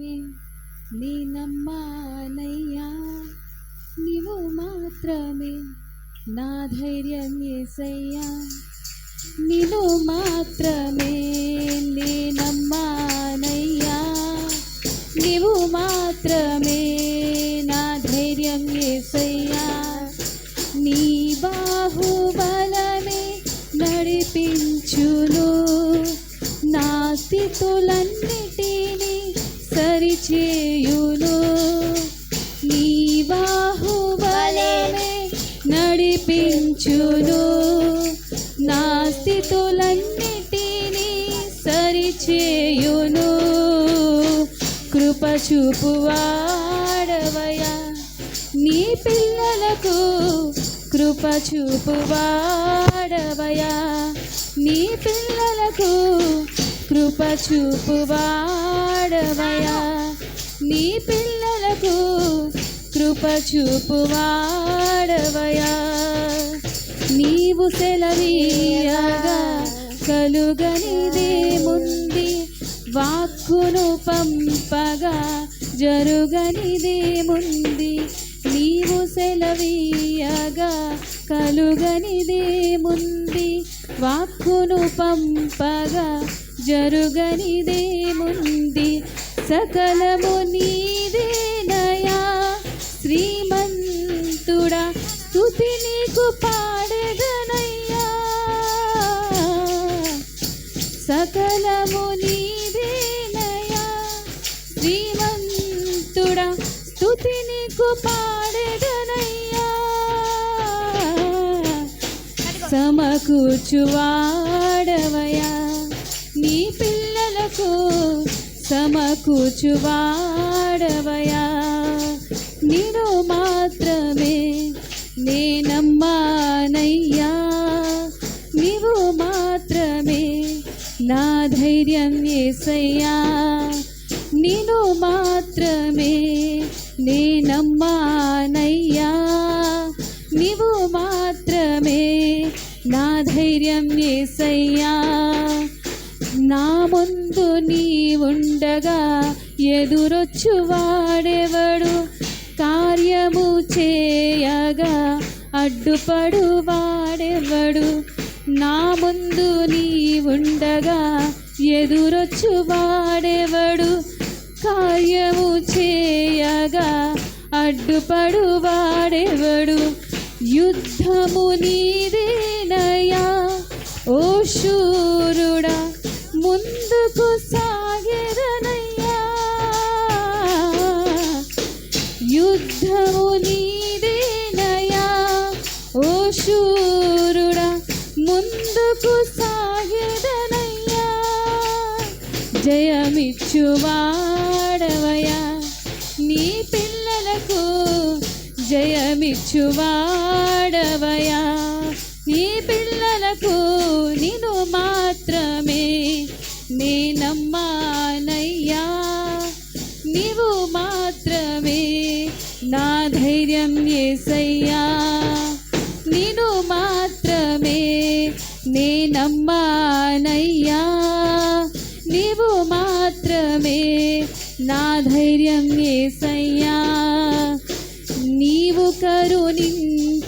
నీ నమ్మానయ్యా నీవు మాత్రమే నా ధైర్యం ఏసయ్యా. నీవు మాత్రమే నీ నమ్మానయ్యా నీవు మాత్రమే నా ధైర్యం ఏసయ్యా. నీ బాహుబలమే నడిపించును. నా స్థితులను నడిపించును నా స్థితులన్నిటినీ సరిచేయును. కృప చూపువాడవయా నీ పిల్లలకు కృప చూపువాడవయా నీ పిల్లలకు కృప చూపువాడవయా నీ పిల్లలకు కృప చూపువాడవయా నీవు సెలవీయగా కలుగనిదేముంది వాక్కును పంపగా జరుగనిదేముంది నీవు సెలవీయగా కలుగనిదేముంది వాక్కును పంపగా జరుగనిదేముంది సకలము నీదేనయా శ్రీమంతుడా స్తుతి నీకు పా నీకు పాడగనయ్యా. సమకూర్చువాడవయా నీ పిల్లలకు సమకూర్చువాడవయా నేను మాత్రమే నేనమ్మానయ్యా. నీవు మాత్రమే నా ధైర్యం ఏసయ్యా. నేను మాత్రమే నేనమ్మానయ్యా నీవు మాత్రమే నా ధైర్యం ఏసయ్యా. నా ముందు నీవుండగా ఉండగా ఎదురొచ్చు వాడెవడు? కార్యము చేయగా అడ్డుపడు వాడెవడు? నా ముందు నీవుండగా ఉండగా ఎదురొచ్చు వాడెవడు? కార్యము చే అడ్డుపడు అడ్డుపడువాడెవడు? యుద్ధము నీదేనయా ఓ శూరుడా ముందుకు సాగెదనయ్యా. యుద్ధము నీదేనయా ఓ శూరుడా ముందుకు సాగెదనయ్యా. జయమిచ్చువా? జయమిచ్చువాడవయా? నీ పిల్లలకు నిను మాత్రమే నేనమ్మానయ్యా నీవు మాత్రమే నా ధైర్యం ఏసయ్యా. నిను మాత్రమే నేనమ్మానయ్యా నీవు మాత్రమే నా ధైర్యం ఏసయ్యా.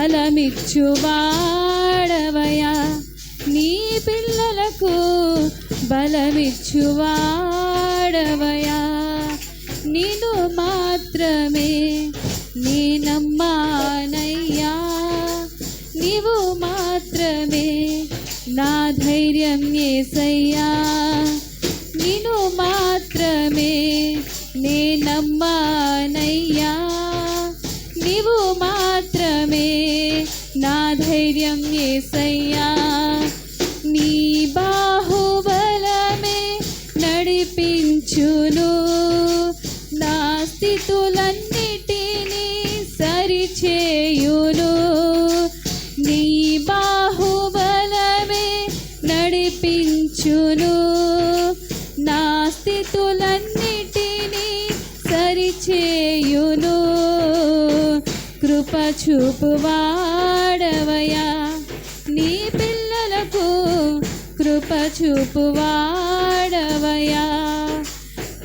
బలమిచ్చువాడవయా నీ పిల్లలకు బలమిచ్చువాడవయా నిను మాత్రమే నీ నమ్మానయ్యా. నీవు మాత్రమే నా ధైర్యం ఏసయ్యా. నిను మాత్రమే నే నమ్మానయ్యా. నీవు మాత్రమే ధైర్యం ఏసయ్యా. నీ బాహుబలమే నడిపించును. నా స్థితులన్నిటినీ సరిచేయును. నీ బాహుబలమే నడిపించును. నా స్థితులన్నిటినీ సరిచేయును. కృప చూపువాడవయా నీ పిల్లలకు కృప చూపువాడవయా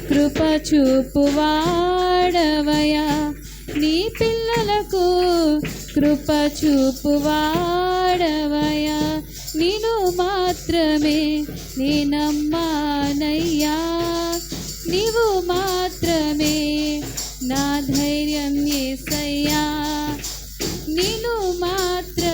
కృప చూపువాడవయా నీ పిల్లలకు కృప చూపువాడవయా నేను మాత్రమే నేనమ్మానయ్యా నీవు మాత్రమే నా ధైర్యం నేను